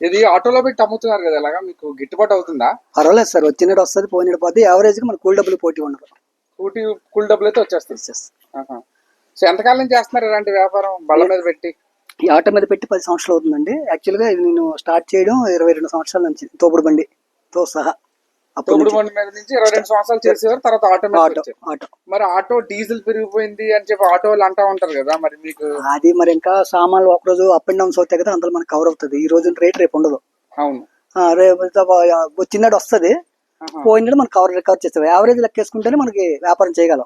ఇది ఆటోలో పెట్టి అమ్ముతున్నారు కదా ఇలాగా మీకు గిట్టుబాటు అవుతుందా? పర్వాలేదు సార్ వచ్చినట్టు వస్తుంది పోయినట్టు పోతే యావరేజ్కి మన కూల్ డబ్బులు పోటీ ఉండదు. కూటి కూల్ డబ్బులు అయితే వచ్చేస్తుంది ఆహా. సో ఎంతకాలం చేస్తున్నారు ఇలాంటి వ్యాపారం బళ్ళ మీద పెట్టి? ఈ ఆటో మీద పెట్టి పది సంవత్సరాలు అవుతుందండి. యాక్చువల్గా ఇది నేను స్టార్ట్ చేయడం ఇరవై రెండు సంవత్సరాల నుంచి తోపుడు బండితో సహా. తోపుడు నుంచి బండి మీద నుంచి ఇరవై రెండు సంవత్సరాలు చేసేవారు తర్వాత ఆటో మీద ఆటో వచ్చారు. ఆటో. మరి ఆటో డీజిల్ పెరిగిపోయింది అని చెప్పి అంటా ఉంటారు కదా మరి మీకు? అది మరి ఇంకా సామాన్లు ఒక రోజు అప్ అండ్ డౌన్స్ అవుతాయి కదా అందులో మనకు కవర్ అవుతుంది. ఈ రోజు రేట్ రేపు ఉండదు. అవును. ఆ, రేపు వచ్చినట్టు వస్తుంది. ఆహా. మనం కవర్ రికవర్ చేస్తాం యావరేజ్ లెక్కేసుకుంటేనే మనకి వ్యాపారం చేయగలం.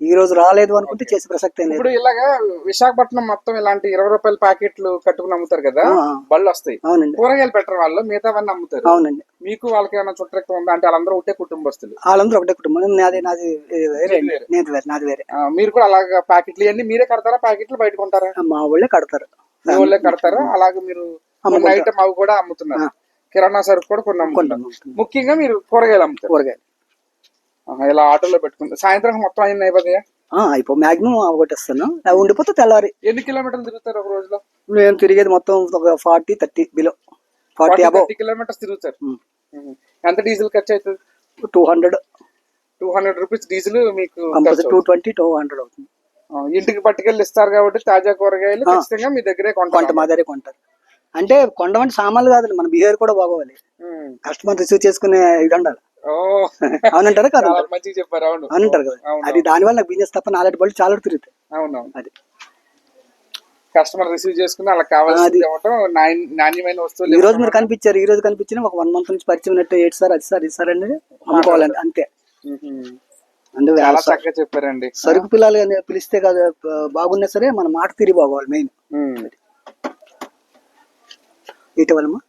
ఈ రోజు రాలేదు అనుకుంటే చేసే ప్రసక్తి లేదు. ఇప్పుడు ఇలాగా విశాఖపట్నం మొత్తం ఇలాంటి ఇరవై రూపాయల ప్యాకెట్లు కట్టుకుని అమ్ముతారు కదా బళ్ళు వస్తాయి. అవునండి. కూరగాయలు పెట్టరు వాళ్ళు మిగతావన్నీ అమ్ముతారు. అవునండి. మీకు వాళ్ళకి ఏమైనా చుట్టరెక్తం ఉందా? అంటే వాళ్ళందరూ ఒకటే కుటుంబస్తులు. వాళ్ళందరూ ఒకటే కుటుంబం. నాది నాది వేరే. నేను వేరే. నాది వేరే మీరు కూడా అలాగా ప్యాకెట్లు ఇవన్నీ మీరే కడతారా? ప్యాకెట్లు బయట కొంటారా? మా ఊళ్ళే కడతారు. మీ వాళ్ళే కడతారా? అలాగే మీరు అమ్ముకుంటారు. ఐటమ్ అవి కూడా అమ్ముతున్నారు. కిరాణా సరుకు కూడా కొన్ని కొంటాం ముఖ్యంగా మీరు కూరగాయలు అమ్ముతారు. కూరగాయలు. ఇలా ఆటోలో పెట్టుకుంటారు సాయంత్రం మొత్తం అయిన అయిపోతాయా? ఆ, అయిపో మాక్సిమం ఒకటిస్తాను ఉండిపోతే తెల్లారి. ఎన్ని కిలోమీటర్లు తిరుగుతారు ఒక రోజులో? నేను తిరిగేది మొత్తం ఒక forty thirty below. Forty thirty kilometres తిరుగుతారు. ఎంత డీజిల్ ఖర్చు అవుతుంది two hundred. Two hundred rupees diesel మీకు టూ ట్వంటీ టూ హండ్రెడ్ అవుతుంది. ఇంటికి పట్టుకెళ్ళి ఇస్తారు కాబట్టి తాజా కూరగాయలు. ఖచ్చితంగా మీ దగ్గరే కొంట కొంటాం మా దగ్గరే కొంటారు. అంటే కొండమంటే సామాన్లు కాదండి మన బిహేవియర్ కూడా బాగోవాలి. కస్టమర్ రిసీవ్ చేసుకునే ఇది ఉండాలి. అవునంటారా కాదు? మంచిగా చెప్పారు అవును. అవునంటారు కదా? అవును అది దానివల్ల నాకు బిజినెస్ తప్ప నాలుగు బళ్ళు చాలా తిరుగుతాయి. అవునవును. అది. కస్టమర్ రిసీవ్ చేసుకుని కావాల్సింది. ఇవ్వటం నాణ్య- నాణ్యమైన వస్తువులు ఈ రోజు మీరు కనిపించారు ఈ రోజు కనిపించిన ఒక వన్ మంత్ నుంచి పరిచయం ఉన్నట్టు ఏంటి సార్ అది సార్ ఇది సార్ అనేది అమ్ముకోవాలండి అంతే. అంటే చాలా చక్కగా చెప్పారండి. సరుకు పిల్లలు అని పిలిస్తే కదా బాగున్నా సరే మన మాట తిరిగి బాగోవాలి మెయిన్. ఇటీవలమా